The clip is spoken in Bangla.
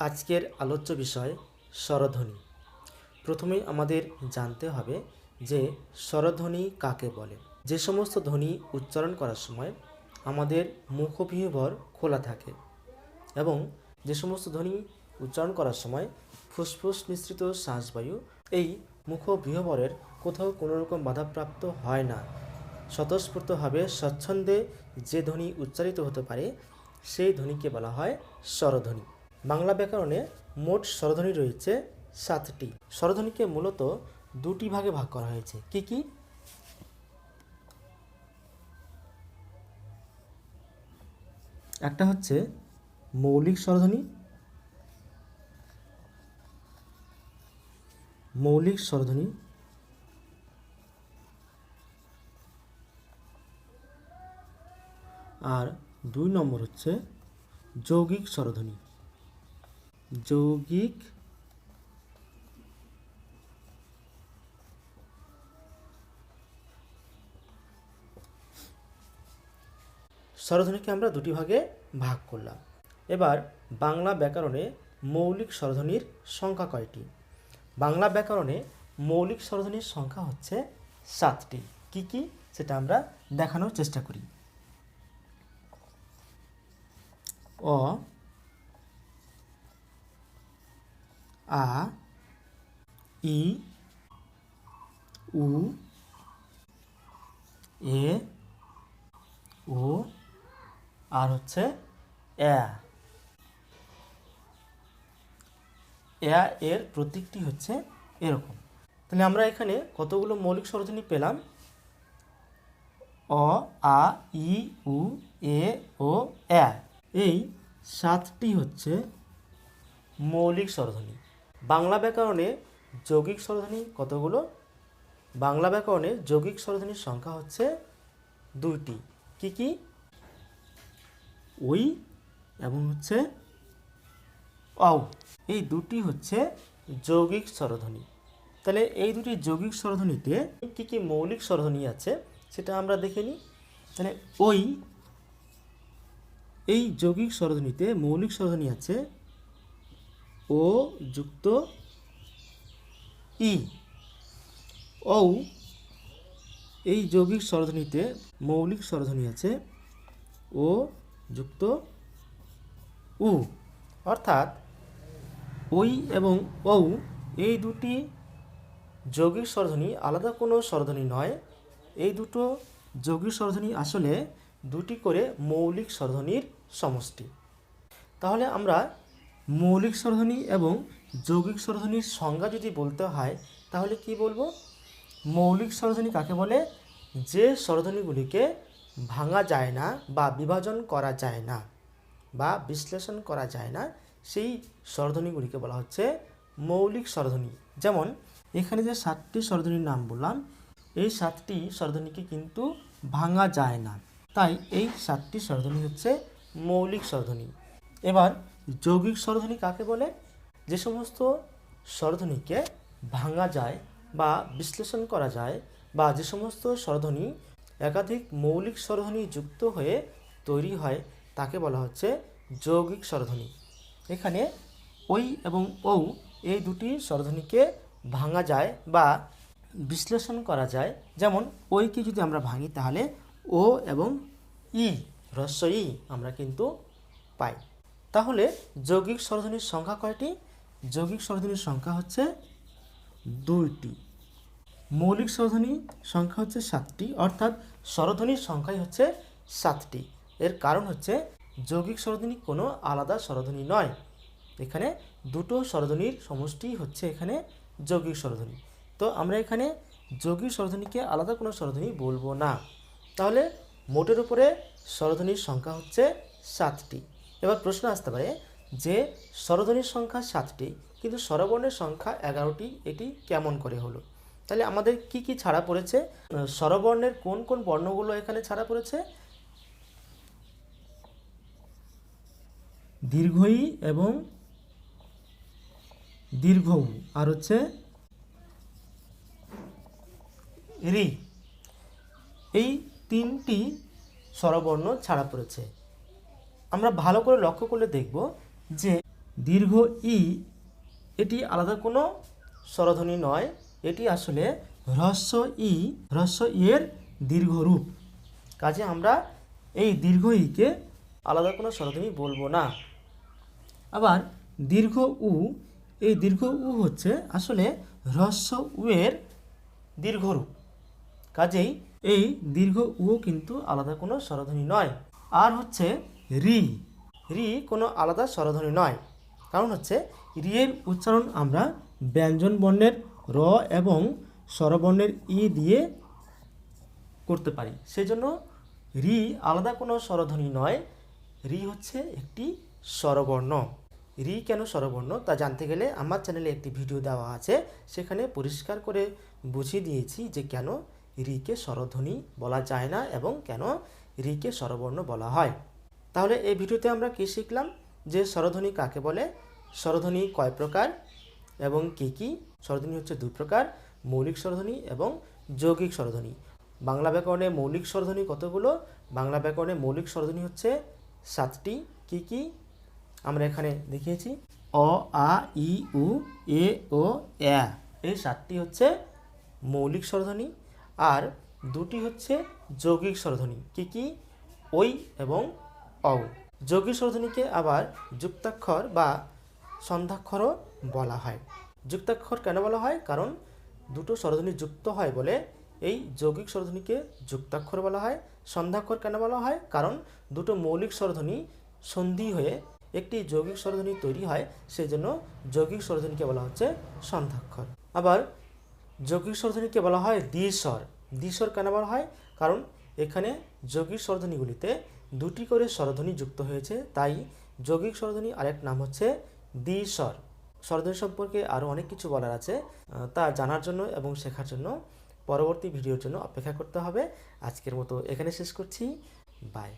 আজকের আলোচ্য বিষয় স্বরধ্বনি। প্রথমেই আমাদের জানতে হবে যে স্বরধ্বনি কাকে বলে। যে সমস্ত ধ্বনি উচ্চারণ করার সময় আমাদের মুখবিহ্বর খোলা থাকে এবং যে সমস্ত ধ্বনি উচ্চারণ করার সময় ফুসফুস মিশ্রিত শ্বাসবায়ু এই মুখবিহ্বরের কোথাও কোনো রকম বাধাপ্রাপ্ত হয় না। স্বতঃস্ফূর্তভাবে স্বচ্ছন্দে যে ধ্বনি উচ্চারিত হতে পারে, সেই ধ্বনিকে বলা হয় স্বরধ্বনি। বাংলা ব্যাকরণে মোট স্বরধ্বনি রয়েছে সাতটি। স্বরধ্বনিকে মূলত দুটি ভাগে ভাগ করা হয়েছে। কি কি? একটা হচ্ছে মৌলিক স্বরধ্বনি। মৌলিক স্বরধ্বনি। আর দুই নম্বর হচ্ছে যৌগিক স্বরধ্বনি। যৌগিক স্বরধ্বনিকে আমরা দুটি ভাগে ভাগ করলাম। এবার বাংলা ব্যাকরণে মৌলিক স্বরধ্বনির সংখ্যা কয়টি? বাংলা ব্যাকরণে মৌলিক স্বরধ্বনির সংখ্যা হচ্ছে সাতটি। কি কি? সেটা আমরা দেখানোর চেষ্টা করি। অ আ, ই, উ, এ, ও, আর হচ্ছে অ্যা অ্যা এর প্রতীকটি হচ্ছে এরকম। তাহলে আমরা এখানে কতগুলো মৌলিক স্বরধ্বনি পেলাম? অ, আ, ই, উ, এ, ও অ্যা এই সাতটি হচ্ছে মৌলিক স্বরধ্বনি বাংলা ব্যাকরণে যৌগিক স্বরধ্বনি কতগুলো? বাংলা ব্যাকরণে যৌগিক স্বরধ্বনির সংখ্যা হচ্ছে দুইটি। কি কি? ওই এবং হচ্ছে অও এই দুটি হচ্ছে যৌগিক স্বরধ্বনি। তাহলে এই দুটি যৌগিক স্বরধ্বনিতে কি কি মৌলিক স্বরধ্বনি আছে সেটা আমরা দেখে নিই। তাহলে ওই, এই যৌগিক স্বরধ্বনিতে মৌলিক স্বরধ্বনি আছে ও যুক্ত ই। ও এই যৌগিক স্বরধ্বনিতে মৌলিক স্বরধ্বনি আছে। ও যুক্ত উ। অর্থাৎ ওই এবং ঔ, এই দুটি যৌগিক স্বরধ্বনি আলাদা কোনো স্বরধ্বনি নয়। এই দুটো যৌগিক স্বরধ্বনি আসলে দুটি করে মৌলিক স্বরধ্বনির সমষ্টি। তাহলে আমরা মৌলিক স্বরধ্বনি এবং যৌগিক স্বরধ্বনির সংজ্ঞা যদি বলতে হয়, তাহলে কি বলব? মৌলিক স্বরধ্বনি কাকে বলে? যে স্বরধ্বনিগুলিকে ভাঙা যায় না বা বিভাজন করা যায় না বা বিশ্লেষণ করা যায় না, সেই স্বরধ্বনিগুলিকে বলা হচ্ছে মৌলিক স্বরধ্বনি। যেমন, এখানে যে সাতটি স্বরধ্বনির নাম বললাম, এই সাতটি স্বরধ্বনিকে কিন্তু ভাঙা যায় না। তাই এই সাতটি স্বরধ্বনি হচ্ছে মৌলিক স্বরধ্বনি। এবার যৌগিক স্বরধ্বনি কাকে বলে? যে সমস্ত স্বরধ্বনিকে ভাঙা যায় বা বিশ্লেষণ করা যায় বা যে সমস্ত স্বরধ্বনি একাধিক মৌলিক স্বরধ্বনি যুক্ত হয়ে তৈরি হয়, তাকে বলা হচ্ছে যৌগিক স্বরধ্বনি। এখানে ওই এবং ঔ এই দুটি স্বরধ্বনিকে ভাঙা যায় বা বিশ্লেষণ করা যায়। যেমন ওইকে যদি আমরা ভাঙি, তাহলে ও এবং ই হ্রস্ব ই আমরা কিন্তু পাই। তাহলে যৌগিক স্বরধ্বনির সংখ্যা কয়টি? যৌগিক স্বরধ্বনির সংখ্যা হচ্ছে দুইটি। মৌলিক স্বরধ্বনি সংখ্যা হচ্ছে সাতটি, অর্থাৎ স্বরধ্বনির সংখ্যাই হচ্ছে সাতটি। এর কারণ হচ্ছে যৌগিক স্বরধ্বনি কোনো আলাদা স্বরধ্বনি নয়। এখানে দুটো স্বরধ্বনির সমষ্টি হচ্ছে এখানে যৌগিক স্বরধ্বনি তো আমরা এখানে যৌগিক স্বরধ্বনিকে আলাদা কোনো স্বরধ্বনি বলব না। তাহলে মোটের উপরে স্বরধ্বনির সংখ্যা হচ্ছে সাতটি। এবার প্রশ্ন আসতে পারে যে স্বরধ্বনির সংখ্যা সাতটি, কিন্তু স্বরবর্ণের সংখ্যা এগারোটি, এটি কেমন করে হলো? তাহলে আমাদের কি কি ছাড়া পড়েছে? স্বরবর্ণের কোন কোন বর্ণগুলো এখানে ছাড়া পড়েছে? দীর্ঘই এবং দীর্ঘ, আর হচ্ছে রি। এই তিনটি স্বরবর্ণ ছাড়া পড়েছে। আমরা ভালো করে লক্ষ্য করলে দেখব যে দীর্ঘ ই এটি আলাদা কোনো স্বরধ্বনি নয়। এটি আসলে হ্রস্ব ই হ্রস্ব ই এর দীর্ঘ রূপ কাজে আমরা এই দীর্ঘ ইকে আলাদা কোনো স্বরধ্বনি বলব না। আবার দীর্ঘ উ, এই দীর্ঘ উ হচ্ছে আসলে হ্রস্ব উ এর দীর্ঘরূপ। কাজেই এই দীর্ঘ উ কিন্তু আলাদা কোনো স্বরধ্বনি নয়। আর হচ্ছে রি। রি কোনো আলাদা স্বরধ্বনি নয়। কারণ হচ্ছে রি এর উচ্চারণ আমরা ব্যঞ্জন বর্ণের র এবং স্বরবর্ণের ই দিয়ে করতে পারি। সেজন্য রি আলাদা কোনো স্বরধ্বনি নয়। রি হচ্ছে একটি স্বরবর্ণ। রি কেন স্বরবর্ণ? তা জানতে গেলে আমার চ্যানেলে একটি ভিডিও দেওয়া আছে। সেখানে পরিষ্কার করে বুঝিয়ে দিয়েছি যে কেন রিকে স্বরধ্বনি বলা যায় না এবং কেন রিকে স্বরবর্ণ বলা হয়। তাহলে এই ভিডিওতে আমরা কী শিখলাম? যে স্বরধ্বনি কাকে বলে? স্বরধ্বনি কয় প্রকার? এবং কী কী? স্বরধ্বনি হচ্ছে দুই প্রকার, মৌলিক স্বরধ্বনি এবং যৌগিক স্বরধ্বনি। বাংলা ব্যাকরণে মৌলিক স্বরধ্বনি কতগুলো? বাংলা ব্যাকরণে মৌলিক স্বরধ্বনি হচ্ছে সাতটি। কী কী? আমরা এখানে দেখিয়েছি। অ, আ, ই, উ, এ, ও এ এই সাতটি হচ্ছে মৌলিক স্বরধ্বনি আর দুটি হচ্ছে যৌগিক স্বরধ্বনি। কি কি? ওই এবং অ যৌগিক স্বরধ্বনিকে আবার যুক্তাক্ষর বা সন্ধ্যাক্ষরও বলা হয়। যুক্তাক্ষর কেন বলা হয়? কারণ দুটো স্বরধ্বনি যুক্ত হয় বলে এই যৌগিক স্বরধ্বনিকে যুক্তাক্ষর বলা হয়, সন্ধ্যাক্ষর কেন বলা হয়? কারণ দুটো মৌলিক স্বরধ্বনি সন্ধি হয়ে একটি যৌগিক স্বরধ্বনি তৈরি হয় সেই জন্য যৌগিক স্বরধ্বনিকে বলা হচ্ছে সন্ধ্যাক্ষর। আবার যৌগিক স্বরধ্বনিকে বলা হয় দ্বিস্বর। দ্বিস্বর কেন বলা হয়? কারণ এখানে যৌগিক স্বরধ্বনিগুলিতে দুটি করে স্বরধ্বনি যুক্ত হয়েছে, তাই যৌগিক স্বরধ্বনি আরেক নাম হচ্ছে দ্বিস্বর। স্বরধ্বনি সম্পর্কে আরও অনেক কিছু বলার আছে তা জানার জন্য এবং শেখার জন্য পরবর্তী ভিডিওর জন্য অপেক্ষা করতে হবে। আজকের মতো এখানে শেষ করছি। বাই